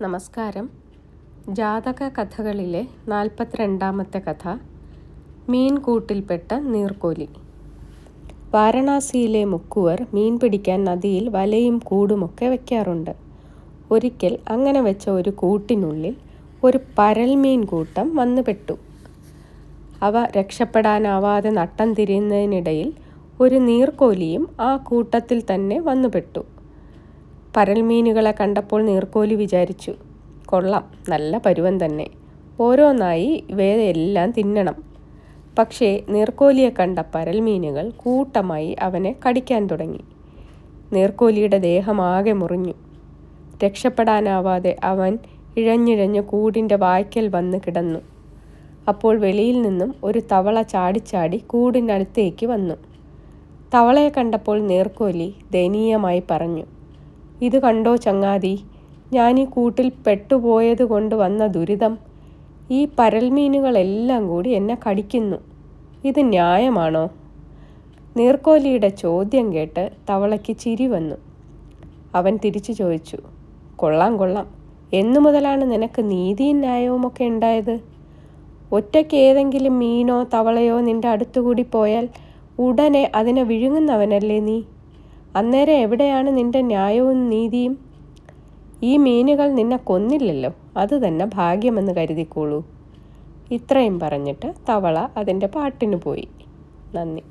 നമസ്കാരം. ജാതക കഥകളിലെ നാൽപ്പത്തിരണ്ടാമത്തെ കഥ മീൻകൂട്ടിൽപ്പെട്ട നീർക്കോലി. വാരണാസിയിലെ മുക്കുവർ മീൻ പിടിക്കാൻ നദിയിൽ വലയും കൂടുമൊക്കെ വയ്ക്കാറുണ്ട് ഒരിക്കൽ അങ്ങനെ വെച്ച ഒരു കൂട്ടിനുള്ളിൽ ഒരു പരൽമീൻ കൂട്ടം വന്നു പെട്ടു അവ രക്ഷപ്പെടാനാവാതെ നട്ടം തിരിയുന്നതിനിടയിൽ ഒരു നീർക്കോലിയും ആ കൂട്ടത്തിൽ തന്നെ വന്നുപെട്ടു. പരൽമീനുകളെ കണ്ടപ്പോൾ നീർക്കോലി വിചാരിച്ചു കൊള്ളാം നല്ല പരുവൻ തന്നെ. ഓരോന്നായി ഇവയെല്ലാം തിന്നണം. പക്ഷേ നീർക്കോലിയെ കണ്ട പരൽമീനുകൾ കൂട്ടമായി അവനെ കടിക്കാൻ തുടങ്ങി. നീർക്കോലിയുടെ ദേഹമാകെ മുറിഞ്ഞു. രക്ഷപ്പെടാനാവാതെ അവൻ ഇഴഞ്ഞിഴഞ്ഞ് കൂടിന്റെ വായ്ക്കൽ വന്ന് കിടന്നു. അപ്പോൾ വെളിയിൽ നിന്നും ഒരു തവള ചാടിച്ചാടി കൂടിനടുത്തേക്ക് വന്നു. തവളയെ കണ്ടപ്പോൾ നീർക്കോലി ദയനീയമായി പറഞ്ഞു ഇത് കണ്ടോ ചങ്ങാതി? ഞാൻ ഈ കൂട്ടിൽ പെട്ടുപോയത് കൊണ്ട് വന്ന ദുരിതം. ഈ പരൽമീനുകളെല്ലാം കൂടി എന്നെ കടിക്കുന്നു. ഇത് ന്യായമാണോ? നീർക്കോലിയുടെ ചോദ്യം കേട്ട് തവളയ്ക്ക് ചിരി വന്നു. അവൻ തിരിച്ചു ചോദിച്ചു കൊള്ളാം കൊള്ളാം. എന്നു മുതലാണ് നിനക്ക് നീതിയും ന്യായവുമൊക്കെ ഉണ്ടായത്? ഒറ്റയ്ക്ക് ഏതെങ്കിലും മീനോ തവളയോ നിന്റെ അടുത്തുകൂടി പോയാൽ ഉടനെ അതിനെ വിഴുങ്ങുന്നവനല്ലേ നീ? അന്നേരം എവിടെയാണ് നിന്റെ ന്യായവും നീതിയും? ഈ മീനുകൾ നിന്നെ കൊന്നില്ലല്ലോ. അത് തന്നെ ഭാഗ്യമെന്ന് കരുതിക്കോളൂ. ഇത്രയും പറഞ്ഞിട്ട് തവള അതിന്റെ പാട്ടിന് പോയി. നന്ദി.